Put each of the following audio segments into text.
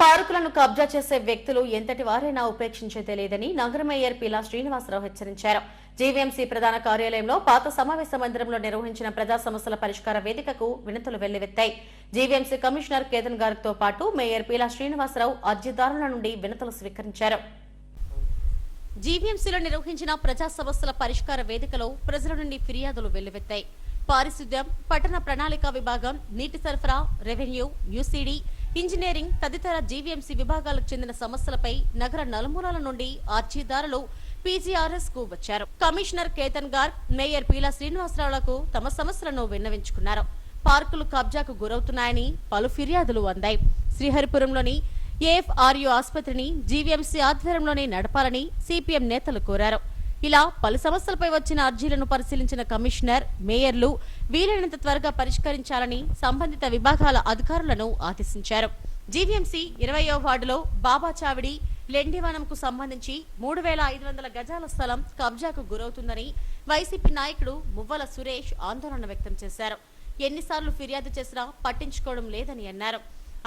పార్కులను కబ్జా చేసే వ్యక్తులు ఎంతటి వారైనా ఉపేక్షించే లేదని నగర మేయర్ పీలా శ్రీనివాసరావు హెచ్చరించారు. జీవీఎంసీ ప్రధాన కార్యాలయంలో పాత సమావేశ మందిరంలో నిర్వహించిన ప్రజా సమస్యల పరిష్కార వేదికకు వినతులు వెల్లువెత్తాయి. జీవీఎంసీ కమిషనర్ కేతన్ గారితో పాటు మేయర్ పీలా శ్రీనివాసరావు అర్జీదారుల నుండి వినతులు స్వీకరించారు. జీవీఎంసీలో నిర్వహించిన ప్రజా సమస్యల పరిష్కార వేదికలో ప్రజల నుండి ఫిర్యాదులు వెల్లువెత్తాయి. పారిశుద్ధ్యం పట్టణ ప్రణాళిక విభాగం నీటి సరఫరా రెవెన్యూ యూసీడీ ఇంజనీరింగ్ తదితర జీవీఎంసీ విభాగాలకు చెందిన సమస్యలపై నగర నలుమూలల నుండి అర్జీదారులు పీజీఆర్ఎస్కు వచ్చారు. కమిషనర్ కేతన్ గార్గ్ మేయర్ పీలా శ్రీనివాసరావులకు తమ సమస్యలను విన్నవించుకున్నారు. పార్కులు కబ్జాకు గురవుతున్నాయని పలు ఫిర్యాదులు అందాయి. శ్రీహరిపురంలోని ఏఎఫ్ఆర్యు ఆసుపత్రిని జీవీఎంసీ ఆధ్వర్యంలోనే నడపాలని సిపిఎం నేతలు కోరారు. ఇలా పలు సమస్యలపై వచ్చిన అర్జీలను పరిశీలించిన కమిషనర్ మేయర్లు వీలైనంత త్వరగా పరిష్కరించాలని సంబంధిత విభాగాల అధికారులను ఆదేశించారు. జీవీఎంసీ ఇరవయో వార్డులో బాబా చావిడి లెండివనంకు సంబంధించి మూడు వేల ఐదు వందల గజాల స్థలం కబ్జాకు గురవుతుందని వైసీపీ నాయకుడు మువ్వల సురేష్ ఆందోళన వ్యక్తం చేశారు. ఎన్నిసార్లు ఫిర్యాదు చేసినా పట్టించుకోవడం లేదని అన్నారు.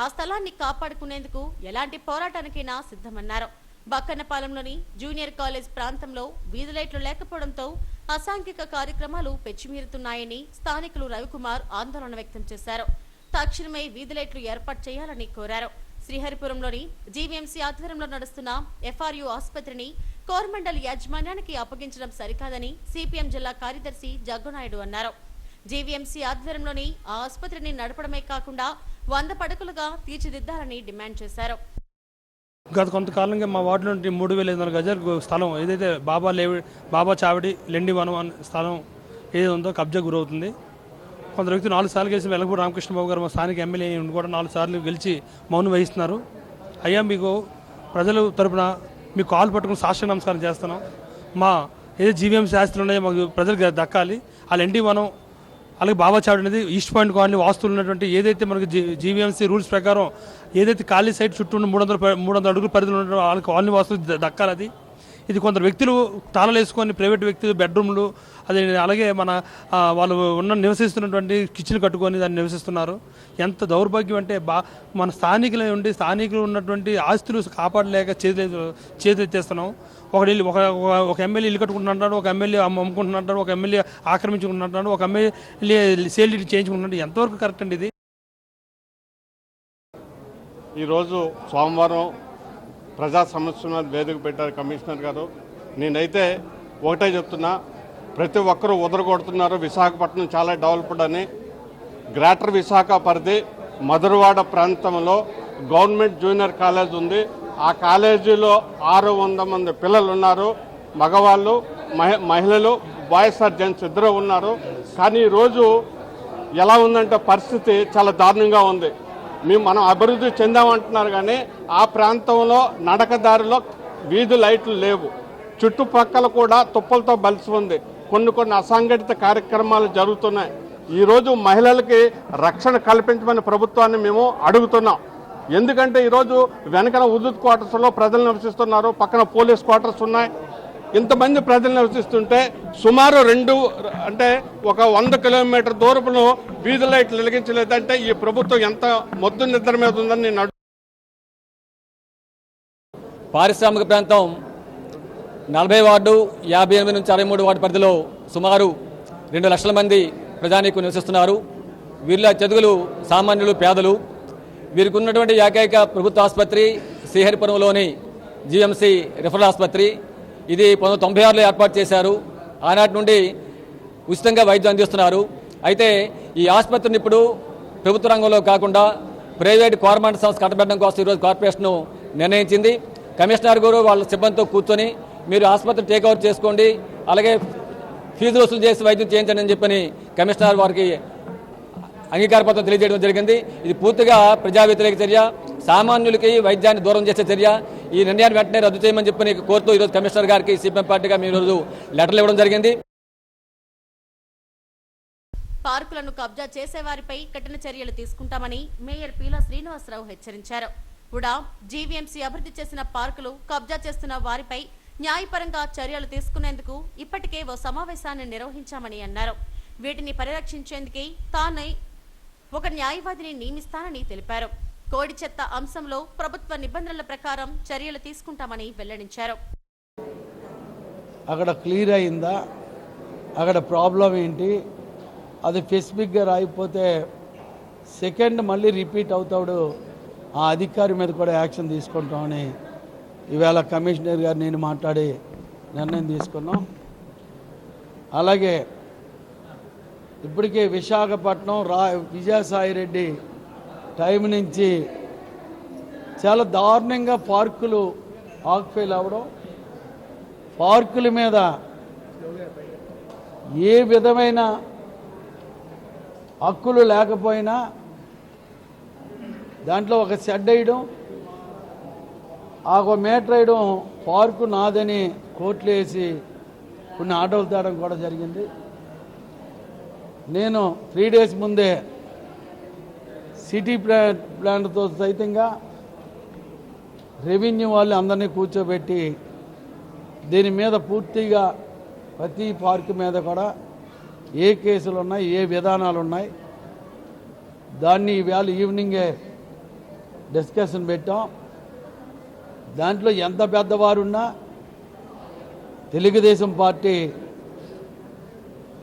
ఆ స్థలాన్ని కాపాడుకునేందుకు ఎలాంటి పోరాటానికైనా సిద్ధమన్నారు. బక్కన్నపాలెంలోని జూనియర్ కాలేజ్ ప్రాంతంలో వీధి లైట్లు లేకపోవడంతో అసాంఘిక కార్యక్రమాలు పెచ్చిమీరుతున్నాయని స్థానికులు రవికుమార్ ఆందోళన వ్యక్తం చేశారు. తక్షణమే వీధి లైట్లు ఏర్పాటు చేయాలని కోరారు. శ్రీహరిపురంలోని జీవీఎంసీ ఆధ్వర్యంలో నడుస్తున్న ఎఫ్ఆర్యు ఆసుపత్రిని కోరమండల్ యాజమాన్యానికి అప్పగించడం సరికాదని సిపిఎం జిల్లా కార్యదర్శి జగ్గునాయుడు అన్నారు. జీవీఎంసీ ఆధ్వర్యంలోని ఆ ఆసుపత్రిని నడపడమే కాకుండా వంద పడకలుగా తీర్చిదిద్దాలని డిమాండ్ చేశారు. గత కొంతకాలంగా మా వార్డు నుండి మూడు వేల ఐదు వందల గజాలు స్థలం ఏదైతే బాబా లేవి బాబా చావిడి లెండి వనం అనే స్థలం ఏది ఉందో కబ్జా గురవుతుంది. కొందరు వ్యక్తులు నాలుగు సార్లు గెలిచి వెలగపూడి రామకృష్ణబాబు గారు మా స్థానిక ఎమ్మెల్యే ఉండి కూడా నాలుగు సార్లు గెలిచి మౌనం వహిస్తున్నారు. అయ్యా మీకు ప్రజలు తరపున మీకు కాలు పట్టుకుని సాక్షి నమస్కారం చేస్తున్నాం. మా ఏదో జీవీఎం శాస్త్రులు ఉన్నాయో మాకు ప్రజలకు దక్కాలి. ఆ లెండి వనం అలాగే బాబా చావడి అనేది ఈస్ట్ పాయింట్ కాలనీ వాస్తువులు ఉన్నటువంటి ఏదైతే మనకి జీవీఎంసీ రూల్స్ ప్రకారం ఏదైతే ఖాళీ సైట్ చుట్టూ ఉన్న మూడు వందల మూడు వందల అడుగుల పరిధిలో ఉన్న వాళ్ళ కాలనీ వాస్తువులు దక్కాలి అది. ఇది కొందరు వ్యక్తులు తాళలేసుకొని ప్రైవేట్ వ్యక్తులు బెడ్రూమ్లు అది అలాగే మన వాళ్ళు ఉన్న నివసిస్తున్నటువంటి కిచెన్ కట్టుకొని దాన్ని నివసిస్తున్నారు. ఎంత దౌర్భాగ్యం అంటే బా మన స్థానికులు ఉండి స్థానికులు ఉన్నటువంటి ఆస్తులు కాపాడలేక చేతి చేతులు ఒకటి ఇల్లు ఒక ఒక- ఎమ్మెల్యే ఇల్లు కట్టుకుంటున్నాడు ఒక ఎమ్మెల్యే అమ్ముకుంటున్నాడు ఒక ఎమ్మెల్యే ఆక్రమించుకుంటున్నాడు ఒక ఎమ్మెల్యే సేల్ డీడ్ చేయించుకుంటున్నాడు. ఎంతవరకు కరెక్ట్ అండి ఇది? ఈరోజు సోమవారం ప్రజా సమస్యల వేదిక పెట్టారు కమిషనర్ గారు. నేనైతే ఒకటే చెప్తున్నా ప్రతి ఒక్కరూ ఉదరగొడుతున్నారు. విశాఖపట్నం చాలా డెవలప్డ్ అని. గ్రేటర్ విశాఖ పరిధి మధురవాడ ప్రాంతంలో గవర్నమెంట్ జూనియర్ కాలేజ్ ఉంది. ఆ కాలేజీలో ఆరు వంద మంది పిల్లలు ఉన్నారు. మగవాళ్ళు మహి- మహిళలు బాయ్స్ ఆర్ జెంట్స్ ఇద్దరు ఉన్నారు. కానీ ఈరోజు ఎలా ఉందంటే పరిస్థితి చాలా దారుణంగా ఉంది. మేము మనం అభివృద్ధి చెందామంటున్నారు కానీ ఆ ప్రాంతంలో నడకదారిలో వీధి లైట్లు లేవు. చుట్టుపక్కల కూడా తుప్పలతో బలిసి ఉంది. కొన్ని కొన్ని అసంఘటిత కార్యక్రమాలు జరుగుతున్నాయి. ఈరోజు మహిళలకి రక్షణ కల్పించమని ప్రభుత్వాన్ని మేము అడుగుతున్నాం. ఎందుకంటే ఈరోజు వెనకన ఉద్యుత్ క్వార్టర్స్లో ప్రజలు నివసిస్తున్నారు. పక్కన పోలీస్ క్వార్టర్స్ ఉన్నాయి. ఇంతమంది ప్రజలు నివసిస్తుంటే సుమారు రెండు అంటే ఒక వంద కిలోమీటర్ దూరంలో వీధి లైట్లు వెలిగించలేదంటే ఈ ప్రభుత్వం ఎంత మొద్దు నిద్ర మీద ఉందని నేను పారిశ్రామిక ప్రాంతం నలభై వార్డు యాభై ఎనిమిది నుంచి అరవై మూడు వార్డు పరిధిలో సుమారు రెండు లక్షల మంది ప్రజానీకు నివసిస్తున్నారు. వీరిలో చదువులు సామాన్యులు పేదలు. వీరికి ఉన్నటువంటి ఏకైక ప్రభుత్వ ఆసుపత్రి శ్రీహరిపురంలోని జిఎంసి రిఫరల్ ఆసుపత్రి. ఇది పంతొమ్మిది తొంభై ఆరులో ఏర్పాటు చేశారు. ఆనాటి నుండి ఉచితంగా వైద్యం అందిస్తున్నారు. అయితే ఈ ఆసుపత్రిని ఇప్పుడు ప్రభుత్వ రంగంలో కాకుండా ప్రైవేట్ గవర్నమెంట్ సంస్థ కట్టబెట్టడం కోసం ఈరోజు కార్పొరేషన్ నిర్ణయించింది. కమిషనర్ గారు వాళ్ళ సిబ్బందితో కూర్చొని మీరు ఆసుపత్రి టేక్ఓవర్ చేసుకోండి అలాగే ఫీజు వసూలు చేసి వైద్యం చేయించండి అని చెప్పని కమిషనర్ వారికి అంగీకార పత్రం తెలియజేయడం జరిగింది. ఇది పూర్తిగా ప్రజా వ్యతిరేక చర్య. సామాన్యులకి వైద్యాన్ని దూరం చేసే చర్య. ఈ నిర్ణయాన్ని వెంటనే రద్దు చేయమని చెప్పని కోరుతూ ఈరోజు కమిషనర్ గారికి సిపిఎం పార్టీగా మేము ఈరోజు లెటర్లు ఇవ్వడం జరిగింది. పార్కులను కబ్జా చేసేవారిపై కఠిన చర్యలు తీసుకుంటామని మేయర్ పీలా శ్రీనివాసరావు హెచ్చరించారు. కూడా జీవీఎంసీ అభివృద్ధి చేసిన పార్కులు కబ్జా చేస్తున్న వారిపై న్యాయపరంగా చర్యలు తీసుకునేందుకు ఇప్పటికే ఓ సమావేశాన్ని నిర్వహించామని అన్నారు. వీటిని పరిరక్షించేందుకే తానై ఒక న్యాయవాదిని నియమిస్తానని తెలిపారు. కోడి చెత్త అంశంలో ప్రభుత్వ నిబంధనల ప్రకారం చర్యలు తీసుకుంటామని వెల్లడించారు. అక్కడ క్లియర్ అయిందా? అక్కడ ప్రాబ్లం ఏంటి? అది స్పెసిఫిక్గా రాయిపోతే సెకండ్ మళ్ళీ రిపీట్ అవుతాడు. ఆ అధికారి మీద కూడా యాక్షన్ తీసుకుంటామని ఈవేళ కమిషనర్ గారు నేను మాట్లాడి నిర్ణయం తీసుకున్నాం. అలాగే ఇప్పటికే విశాఖపట్నం రా విజయసాయి రెడ్డి టైం నుంచి చాలా దారుణంగా పార్కులు ఆక్ఫెయిల్ అవ్వడం పార్కుల మీద ఏ విధమైన హక్కులు లేకపోయినా దాంట్లో ఒక షెడ్ వేయడం ఆ ఒక మీటర్ వేయడం పార్కు నాదని కోట్లు వేసి కొన్ని ఆటోలు తేడం కూడా జరిగింది. నేను త్రీ డేస్ ముందే సిటీ ప్లా ప్లాన్తో సైతంగా రెవెన్యూ వాళ్ళు అందరినీ కూర్చోబెట్టి దీని మీద పూర్తిగా ప్రతి పార్క్ మీద కూడా ఏ కేసులు ఉన్నాయి ఏ విధానాలు ఉన్నాయి దాన్ని ఈవేళ ఈవినింగే డిస్కషన్ పెట్టాం. దాంట్లో ఎంత పెద్దవారున్నా తెలుగుదేశం పార్టీ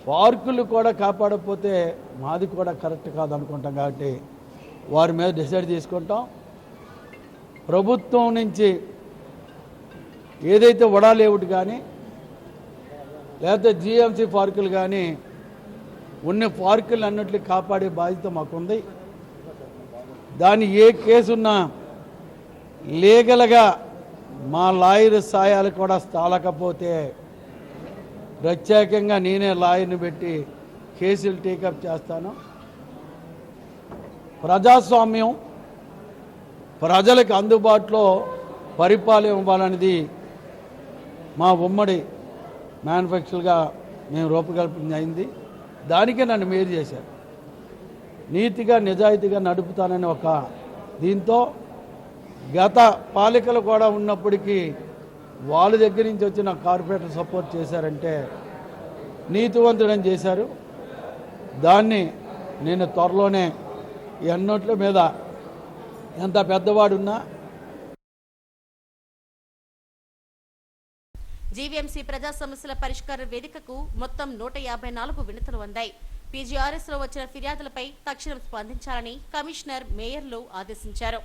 పార్కులు కూడా కాపాడకపోతే మాది కూడా కరెక్ట్ కాదనుకుంటాం కాబట్టి వారి మీద డిసైడ్ తీసుకుంటాం. ప్రభుత్వం నుంచి ఏదైతే వడాలేవుటి కానీ లేకపోతే జిఎంసీ పార్కులు కానీ ఉన్న పార్కులు అన్నింటినీ కాపాడే బాధ్యత మాకుంది. దాని ఏ కేసున్నా లీగల్గా మా లాయర్ సాయాలు కూడా స్థాలకపోతే ప్రత్యేకంగా నేనే లాయర్ని పెట్టి కేసులు టేకప్ చేస్తాను. ప్రజాస్వామ్యం ప్రజలకు అందుబాటులో పరిపాలన ఇవ్వాలనేది మా ఉమ్మడి మ్యానుఫ్యాక్చర్గా మేము రూపకల్పన అయింది. దానికే నన్ను మేలు చేశారు. నీతిగా నిజాయితీగా నడుపుతానని ఒక దీంతో గత పాలికలు కూడా ఉన్నప్పటికీ వాళ్ళ దగ్గర నుంచి వచ్చిన కార్పొరేటర్ సపోర్ట్ చేశారంటే నీతివంతుడని చేశారు. దాన్ని నేను త్వరలోనే ఈ అన్నోట్ల మీద ఎంత పెద్దవాడున్నా జీవీఎంసీ ప్రజా సమస్యల పరిష్కార వేదికకు మొత్తం నూట యాభై నాలుగు వినతులు అందాయి. పీజీఆర్ఎస్లో వచ్చిన ఫిర్యాదులపై తక్షణం స్పందించాలని కమిషనర్ మేయర్లు ఆదేశించారు.